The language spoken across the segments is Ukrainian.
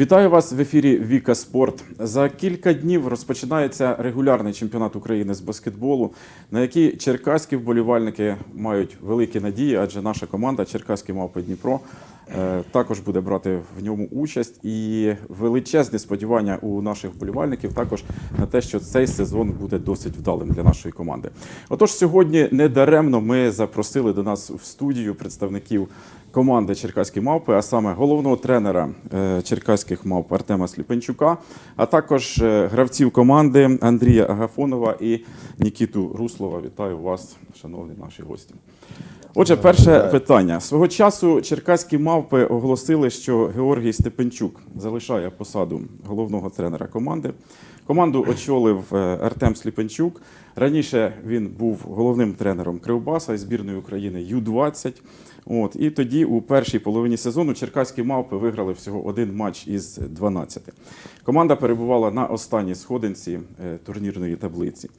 Вітаю вас в ефірі Віка Спорт. За кілька днів розпочинається регулярний чемпіонат України з баскетболу, на який черкаські вболівальники мають великі надії, адже наша команда Черкаські мавпи Дніпро також буде брати в ньому участь. І величезні сподівання у наших вболівальників також на те, що цей сезон буде досить вдалим для нашої команди. Отож, сьогодні недаремно ми запросили до нас в студію представників команди Черкаські мавпи, а саме головного тренера е, черкаських мавп Артема Сліпенчука, а також е, гравців команди Андрія Агафонова і Нікіту Руслова. Вітаю вас, шановні наші гості. Отже, перше питання. Свого часу черкаські мавпи оголосили, що Георгій Степенчук залишає посаду головного тренера команди. Команду очолив е, Артем Сліпенчук. Раніше він був головним тренером Кривбаса і збірної України Ю-20. От, і тоді у першій половині сезону черкаські мавпи виграли всього один матч із 12. Команда перебувала на останній сходинці е, турнірної таблиці.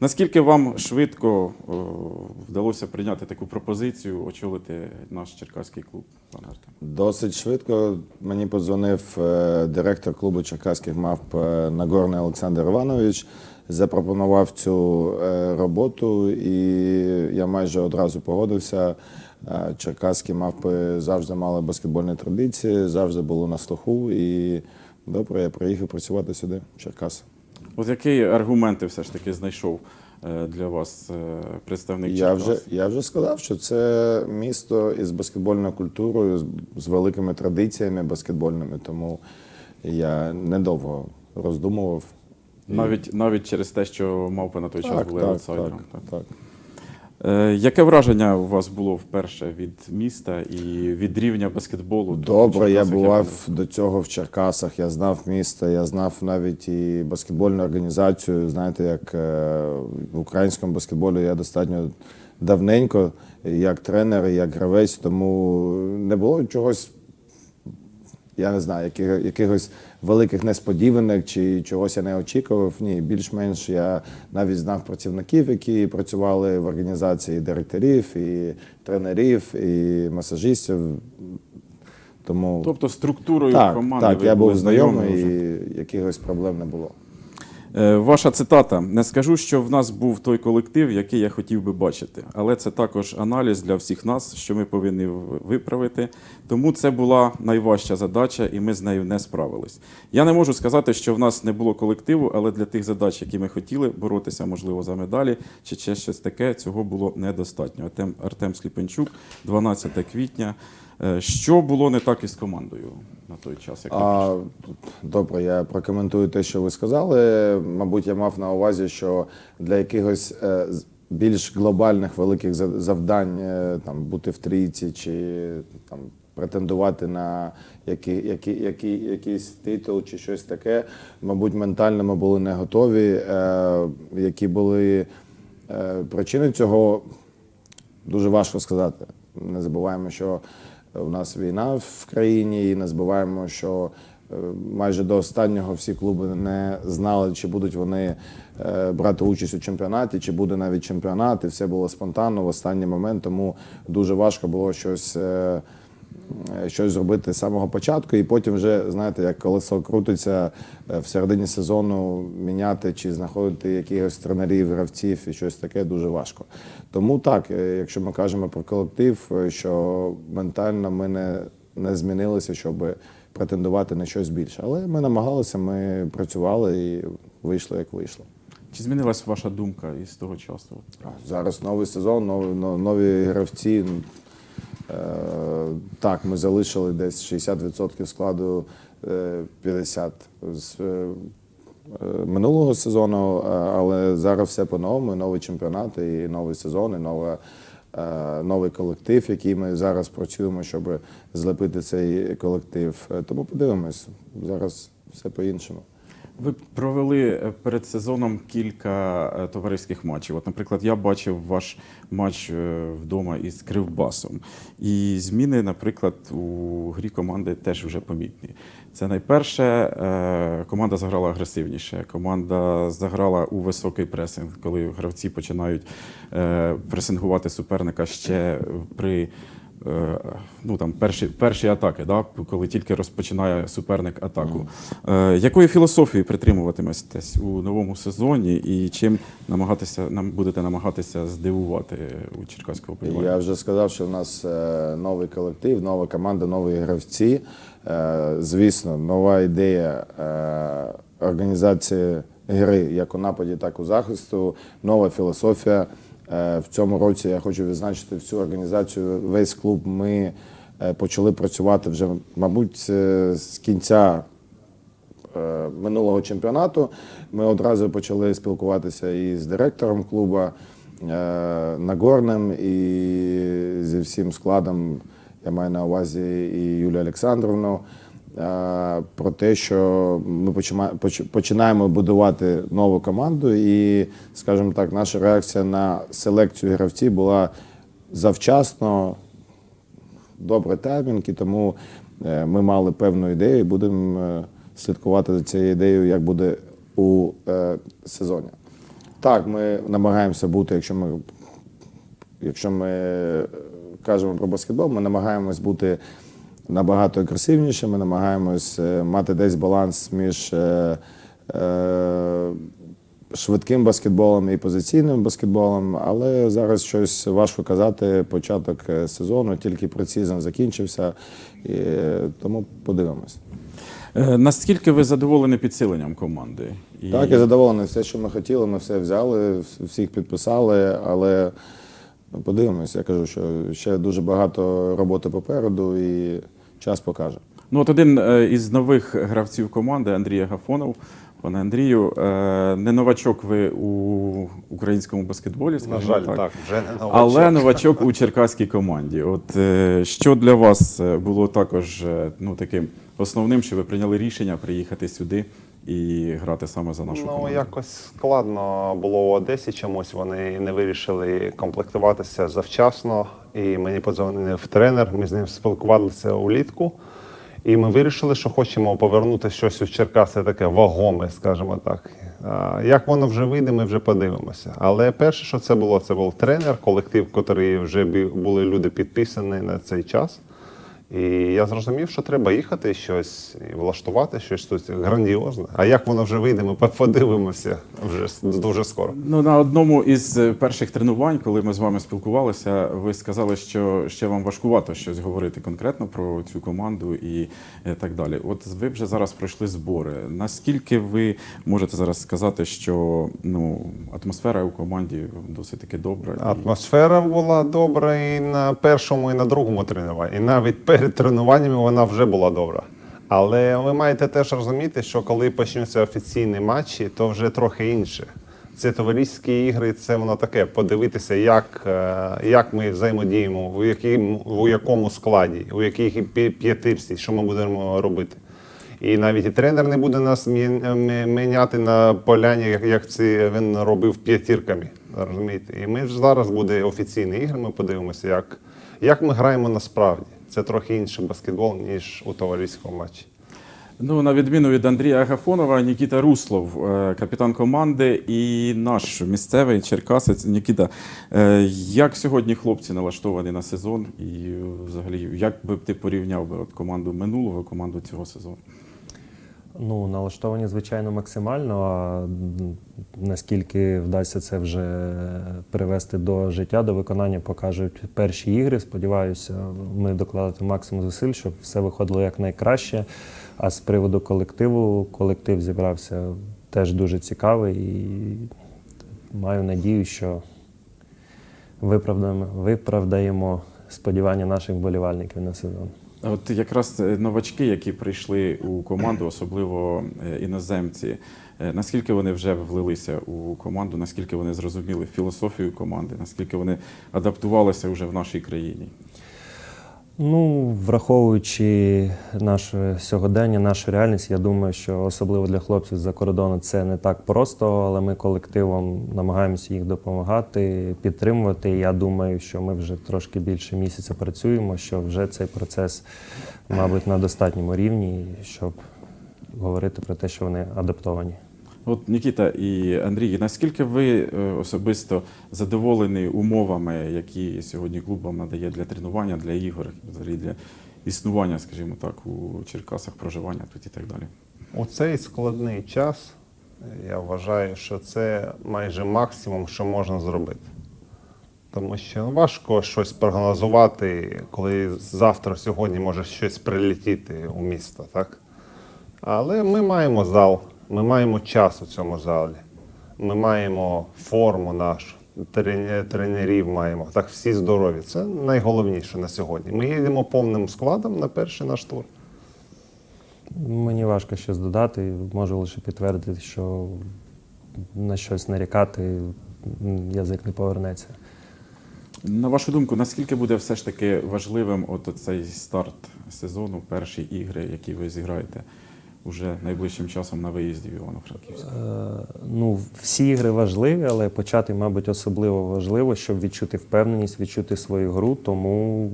Наскільки вам швидко о, вдалося прийняти таку пропозицію очолити наш черкаський клуб, пане? Досить швидко мені подзвонив е, директор клубу черкаських мавп е, Нагорний Олександр Іванович. Запропонував цю роботу, і я майже одразу погодився. Е, Черкаські мавпи завжди мали баскетбольні традиції, завжди були на слуху. І добре, я приїхав працювати сюди, в Черкаси. От які аргументи все ж таки знайшов е, для вас е, представник Я вже, я вже сказав, що це місто із баскетбольною культурою, з, великими традиціями баскетбольними, тому я недовго роздумував. Навіть, навіть через те, що мавпи на той час були так, аутсайдером. так, так. так. Е, яке враження у вас було вперше від міста і від рівня баскетболу? Добре, я бував до цього в Черкасах, я знав місто, я знав навіть і баскетбольну організацію. Знаєте, як е, в українському баскетболі я достатньо давненько, як тренер, як гравець, тому не було чогось, я не знаю, яких, якихось великих несподіванок чи чогось я не очікував. Ні, більш-менш я навіть знав працівників, які працювали в організації директорів, і тренерів, і масажистів. Тому Тобто структурою так, команди так я був знайомий і якихось проблем не було. Е, Ваша цитата: не скажу, що в нас був той колектив, який я хотів би бачити, але це також аналіз для всіх нас, що ми повинні виправити. Тому це була найважча задача, і ми з нею не справились. Я не можу сказати, що в нас не було колективу, але для тих задач, які ми хотіли боротися, можливо, за медалі чи ще щось таке, цього було недостатньо. Артем, Артем Сліпенчук, 12 квітня. Е, Що було не так із командою на той час? Як А, добре, я прокоментую те, що ви сказали. Мабуть, я мав на увазі, що для якихось е, більш глобальних великих за- завдань е, там бути в трійці чи там претендувати на які, які, які, якийсь титул чи щось таке. Мабуть, ментально ми були не готові. Е, які були е, причини цього, дуже важко сказати. Не забуваємо, що у нас війна в країні, і не збуваємо, що е, майже до останнього всі клуби не знали, чи будуть вони е, брати участь у чемпіонаті, чи буде навіть чемпіонат. І все було спонтанно в останній момент, тому дуже важко було щось. Е, Щось зробити з самого початку, і потім вже знаєте, як колесо крутиться е, в середині сезону, міняти чи знаходити якихось тренерів, гравців і щось таке дуже важко. Тому так, е, якщо ми кажемо про колектив, що ментально ми не, не змінилися, щоб претендувати на щось більше. Але ми намагалися, ми працювали і вийшло як вийшло. Чи змінилась ваша думка із того часу? Зараз новий сезон, нові, нові гравці. Е, Так, ми залишили десь 60% складу, е, 50% з е, е, минулого сезону, е, але зараз все по-новому, новий чемпіонат, і новий сезон, і нова, е, новий колектив, який ми зараз працюємо, щоб злепити цей колектив. Е, Тому подивимось, зараз все по-іншому. Ви провели е, перед сезоном кілька е, товариських матчів. От, наприклад, я бачив ваш матч е, вдома із Кривбасом. І зміни, наприклад, у грі команди теж вже помітні. Це найперше, команда заграла агресивніше. Команда заграла у високий пресинг, коли гравці починають пресингувати суперника ще при ну, там, перші, перші атаки, да? коли тільки розпочинає суперник атаку. Е, якої філософії притримуватиметесь у новому сезоні і чим намагатися, нам будете намагатися здивувати у черкаського вболівальника? Я вже сказав, що в нас е, новий колектив, нова команда, нові гравці. Е, Звісно, нова ідея е, організації гри як у нападі, так і у захисту, нова філософія. Е, В цьому році я хочу відзначити всю організацію. Весь клуб ми е, почали працювати вже, мабуть, з кінця е, минулого чемпіонату. Ми одразу почали спілкуватися і з директором клубу Нагорним, і зі всім складом. Я маю на увазі і Юлію Олександровну. Про те, що ми починаємо будувати нову команду, і, скажімо так, наша реакція на селекцію гравців була завчасно, добрий таймінг, і тому е, ми мали певну ідею і будемо е, слідкувати за цією ідеєю, як буде у е, сезоні. Так, ми намагаємося бути, якщо ми, якщо ми кажемо про баскетбол, ми намагаємось бути набагато агресивніше, ми намагаємось е, мати десь баланс між е, е, швидким баскетболом і позиційним баскетболом, але зараз щось важко казати. Початок сезону, тільки прецізн закінчився, і, тому подивимось. Наскільки ви задоволені підсиленням команди? І... Так, я задоволений. Все, що ми хотіли, ми все взяли, всіх підписали, але ну, подивимось. Я кажу, що ще дуже багато роботи попереду і час покаже. Ну, от один е, із нових гравців команди Андрій Агафонов. Пане Андрію, е, не новачок ви у українському баскетболі, На жаль, так. так, вже не новачок. Але новачок у черкаській команді. От е, що для вас було також ну, таким основним, що ви прийняли рішення приїхати сюди і грати саме за нашу Ну, команду? якось складно було в Одесі чомусь. Вони не вирішили комплектуватися завчасно. І мені подзвонив тренер. Ми з ним спілкувалися улітку. І ми вирішили, що хочемо повернути щось у Черкаси таке вагоме, скажімо так. Як воно вже вийде, ми вже подивимося. Але перше, що це було, це був тренер, колектив, який вже були люди підписані на цей час. І я зрозумів, що треба їхати щось і влаштувати щось тут грандіозне. А як воно вже вийде, ми подивимося вже дуже скоро. Ну, на одному із е, перших тренувань, коли ми з вами спілкувалися, ви сказали, що ще вам важкувато щось говорити конкретно про цю команду і е, так далі. От ви вже зараз пройшли збори. Наскільки ви можете зараз сказати, що ну, атмосфера у команді досить таки добра? Атмосфера була добра і на першому, і на другому тренуванні. І навіть перед тренуваннями вона вже була добра. Але ви маєте теж розуміти, що коли почнуться офіційні матчі, то вже трохи інше. Це товариські ігри, це воно таке. Подивитися, як, е, як ми взаємодіємо, у, яким, у якому складі, у якій п'ятирці, що ми будемо робити. І навіть і тренер не буде нас мі- мі- міняти на поляні, як це він робив п'ятірками. Розумієте? І ми ж зараз буде офіційні ігри, ми подивимося, як, як ми граємо насправді. Це трохи інший баскетбол, ніж у товариському матчі. Ну, на відміну від Андрія Агафонова, Нікіта Руслов, е, капітан команди, і наш місцевий черкасець Нікіта. е, Як сьогодні хлопці налаштовані на сезон? І взагалі, як би ти порівняв би от команду минулого, команду цього сезону? Ну, налаштовані, звичайно, максимально. А наскільки вдасться це вже привести до життя, до виконання, покажуть перші ігри. Сподіваюся, ми докладати максимум зусиль, щоб все виходило якнайкраще. А з приводу колективу, колектив зібрався теж дуже цікавий і маю надію, що виправдаємо, виправдаємо сподівання наших вболівальників на сезон. От якраз е, новачки, які прийшли у команду, особливо е, іноземці, е, наскільки вони вже влилися у команду, наскільки вони зрозуміли філософію команди, наскільки вони адаптувалися вже в нашій країні? Ну, враховуючи наше сьогодення, нашу реальність, я думаю, що особливо для хлопців з-за кордону це не так просто, але ми колективом намагаємося їх допомагати, підтримувати. Я думаю, що ми вже трошки більше місяця працюємо, що вже цей процес, мабуть, на достатньому рівні, щоб говорити про те, що вони адаптовані. От Нікіта і Андрій, наскільки ви е, особисто задоволені умовами, які сьогодні клуб вам надає для тренування, для ігор, взагалі для існування, скажімо так, у Черкасах, проживання тут і так далі? У цей складний час е, я вважаю, що це майже максимум, що можна зробити. Тому що важко щось прогнозувати, коли завтра, сьогодні може щось прилетіти у місто, так? Але ми маємо зал, ми маємо час у цьому залі, ми маємо форму нашу, тренерів маємо. Так, всі здорові. Це найголовніше на сьогодні. Ми їдемо повним складом на перший наш тур. Мені важко щось додати. Можу лише підтвердити, що на щось нарікати язик не повернеться. На вашу думку, наскільки буде все ж таки важливим от цей старт сезону, перші ігри, які ви зіграєте уже найближчим часом на виїзді в Івано-Франківськ? Е, Ну, всі ігри важливі, але почати, мабуть, особливо важливо, щоб відчути впевненість, відчути свою гру. Тому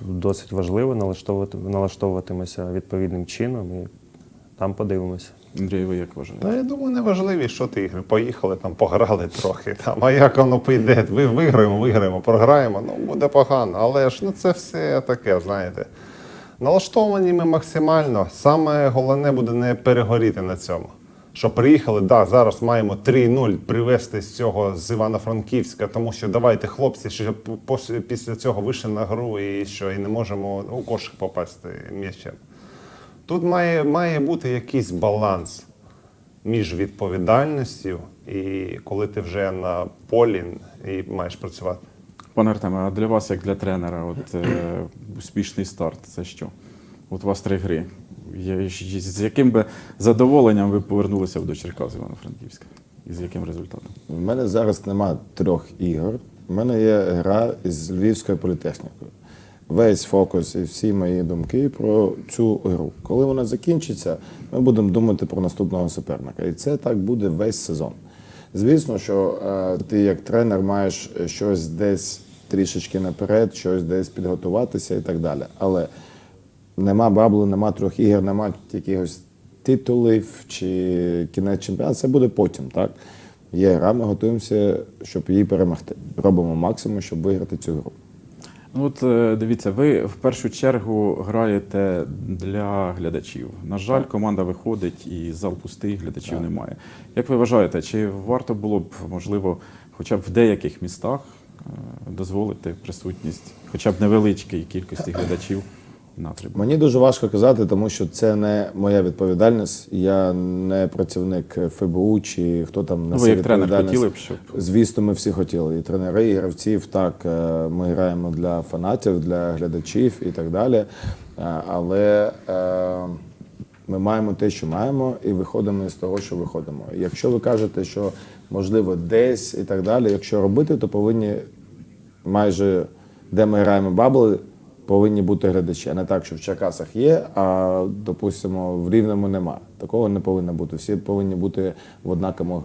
досить важливо налаштовувати, налаштовуватимося відповідним чином і там подивимося. Андрій, ви як вважаєте? Та я думаю, не важливі, що ти ігри. Поїхали там, пограли трохи. Там, а як воно піде? Ви виграємо, виграємо, програємо. Ну буде погано. Але ж ну це все таке, знаєте. Налаштовані ми максимально. Саме головне буде не перегоріти на цьому. Що приїхали, да, зараз маємо 3-0 привезти з цього з Івано-Франківська, тому що давайте, хлопці, що після цього вийшли на гру і що і не можемо у кошик попасти м'ячем. Тут має, має бути якийсь баланс між відповідальністю і коли ти вже на полі і маєш працювати. Пане Артеме, а для вас, як для тренера, от е, успішний старт це що? От у вас три гри. З яким би задоволенням ви повернулися б до Черкас Івано-Франківська? І з яким результатом? У мене зараз нема трьох ігор. У мене є гра із Львівською політехнікою. Весь фокус і всі мої думки про цю гру. Коли вона закінчиться, ми будемо думати про наступного суперника. І це так буде весь сезон. Звісно, що е, ти як тренер маєш щось десь трішечки наперед, щось десь підготуватися і так далі. Але нема баблу, нема трьох ігор, нема якихось титулів чи кінець чемпіонату. Це буде потім, так? Є гра, ми готуємося, щоб її перемогти. Робимо максимум, щоб виграти цю гру. Ну от е, дивіться, ви в першу чергу граєте для глядачів. На жаль, команда виходить і зал пустий, глядачів немає. Як ви вважаєте, чи варто було б можливо, хоча б в деяких містах дозволити присутність, хоча б невеличкій кількості глядачів на трибунах? Мені дуже важко казати, тому що це не моя відповідальність. Я не працівник ФБУ чи хто там Ну, несе ви як тренер відповідальність. хотіли б, щоб Звісно, ми всі хотіли. І тренери, і гравців. Так, е, ми граємо для фанатів, для глядачів і так далі. Е, Але е, ми маємо те, що маємо, і виходимо з того, що виходимо. Якщо ви кажете, що можливо десь і так далі, якщо робити, то повинні майже де ми граємо бабли, повинні бути глядачі. А не так, що в Черкасах є, а допустимо, в Рівному нема. Такого не повинно бути. Всі повинні бути в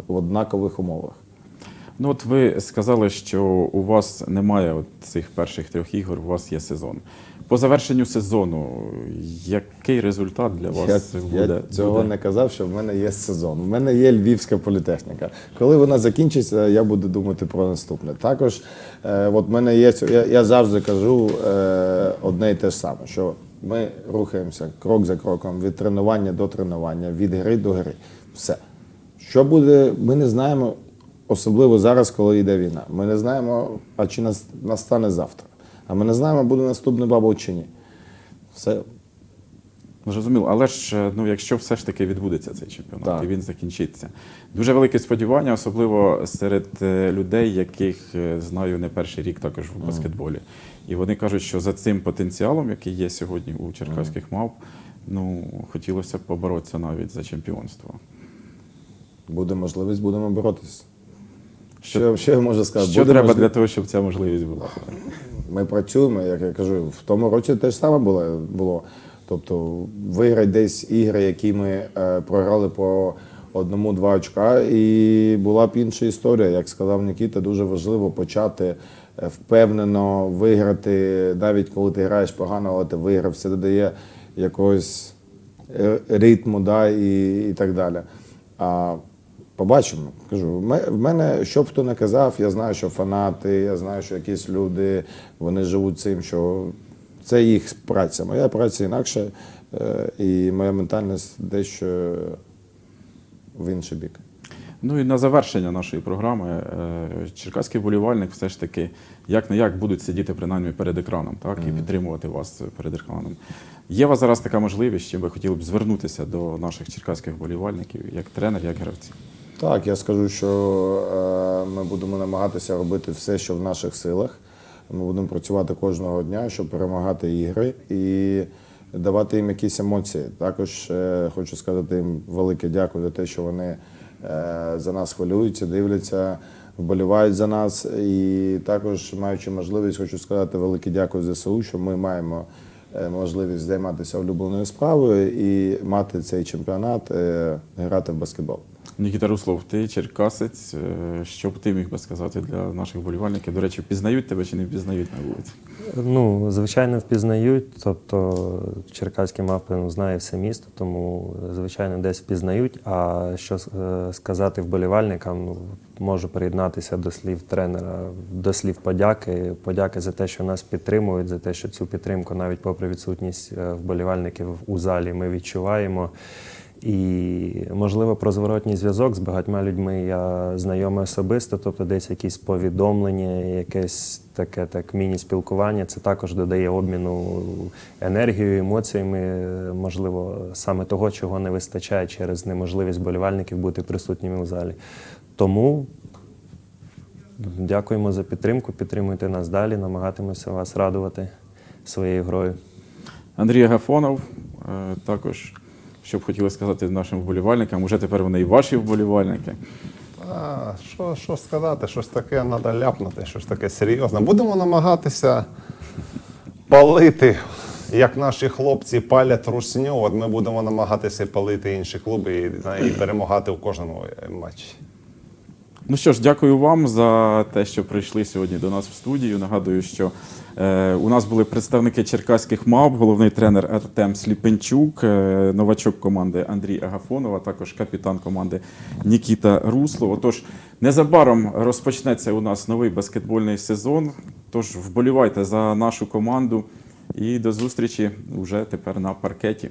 однакових, умовах. Ну от ви сказали, що у вас немає от цих перших трьох ігор, у вас є сезон. По завершенню сезону, який результат для вас Я, буде? я цього буде? не казав, що в мене є сезон. У мене є львівська політехніка. Коли вона закінчиться, я буду думати про наступне. Також, е, от мене є я, я завжди кажу е, одне і те ж саме, що ми рухаємося крок за кроком від тренування до тренування, від гри до гри. Все. Що буде, ми не знаємо, особливо зараз, коли йде війна. Ми не знаємо, а чи нас- настане завтра. А ми не знаємо, буде наступний бабл чи ні. Все. Зрозуміло, але ж е, ну, якщо все ж таки відбудеться цей чемпіонат Так. і він закінчиться. Дуже велике сподівання, особливо серед е, людей, яких е, знаю не перший рік також в баскетболі. І вони кажуть, що за цим потенціалом, який є сьогодні у черкаських мав, ну хотілося б поборотися навіть за чемпіонство. Буде можливість, будемо боротися. Що, що я можу сказати? Що Буде треба можливість. для того, щоб ця можливість була? Ми працюємо, як я кажу, в тому році те ж саме було. було. Тобто виграти десь ігри, які ми е, програли по одному-два очка, і була б інша історія. Як сказав Нікіта, дуже важливо почати е, впевнено виграти, навіть коли ти граєш погано, але ти виграв, це додає якогось е, ритму да, і, і так далі. А побачимо. Кажу, в мене, що б хто не казав, я знаю, що фанати, я знаю, що якісь люди вони живуть цим, що це їх праця. Моя праця інакша, е, і моя ментальність дещо в інший бік. Ну і на завершення нашої програми е, черкаський вболівальник все ж таки як не як будуть сидіти принаймні перед екраном, так і підтримувати вас перед екраном. Є у вас зараз така можливість, чим ви хотіли б звернутися до наших черкаських вболівальників, як тренер, як гравці. Так, я скажу, що е, ми будемо намагатися робити все, що в наших силах. Ми будемо працювати кожного дня, щоб перемагати ігри і давати їм якісь емоції. Також е, хочу сказати їм велике дякую за те, що вони е, за нас хвилюються, дивляться, вболівають за нас. І також, маючи можливість, хочу сказати велике дякую ЗСУ, що ми маємо можливість займатися улюбленою справою і мати цей чемпіонат, грати в баскетбол. Нікіта Руслов, ти черкасець. е, Що б ти міг би сказати для наших вболівальників? До речі, впізнають тебе чи не впізнають на вулиці? Ну, звичайно, впізнають. Тобто черкаський мавпи ну, знає все місто, тому звичайно десь впізнають. А що е, сказати вболівальникам, ну, можу приєднатися до слів тренера, до слів подяки. Подяки за те, що нас підтримують, за те, що цю підтримку, навіть попри відсутність е, вболівальників у залі, ми відчуваємо. І, можливо, про зворотній зв'язок з багатьма людьми я знайомий особисто, тобто десь якісь повідомлення, якесь таке так міні-спілкування. Це також додає обміну енергією, емоціями, можливо, саме того, чого не вистачає через неможливість болівальників бути присутніми у залі. Тому дякуємо за підтримку, підтримуйте нас далі, намагатимемося вас радувати своєю грою. Андрій Агафонов, е, також, що б хотіли сказати нашим вболівальникам, уже тепер вони і ваші вболівальники. А, що, що сказати, щось таке треба ляпнути, щось таке серйозне. Будемо намагатися палити, як наші хлопці палять русню. От ми будемо намагатися палити інші клуби і, і перемагати у кожному матчі. Ну що ж, дякую вам за те, що прийшли сьогодні до нас в студію. Нагадую, що у нас були представники черкаських МАП, головний тренер Артем Сліпенчук, е, новачок команди Андрій Агафонова, також капітан команди Нікіта Руслов. Отож, незабаром розпочнеться у нас новий баскетбольний сезон. Тож вболівайте за нашу команду і до зустрічі вже тепер на паркеті.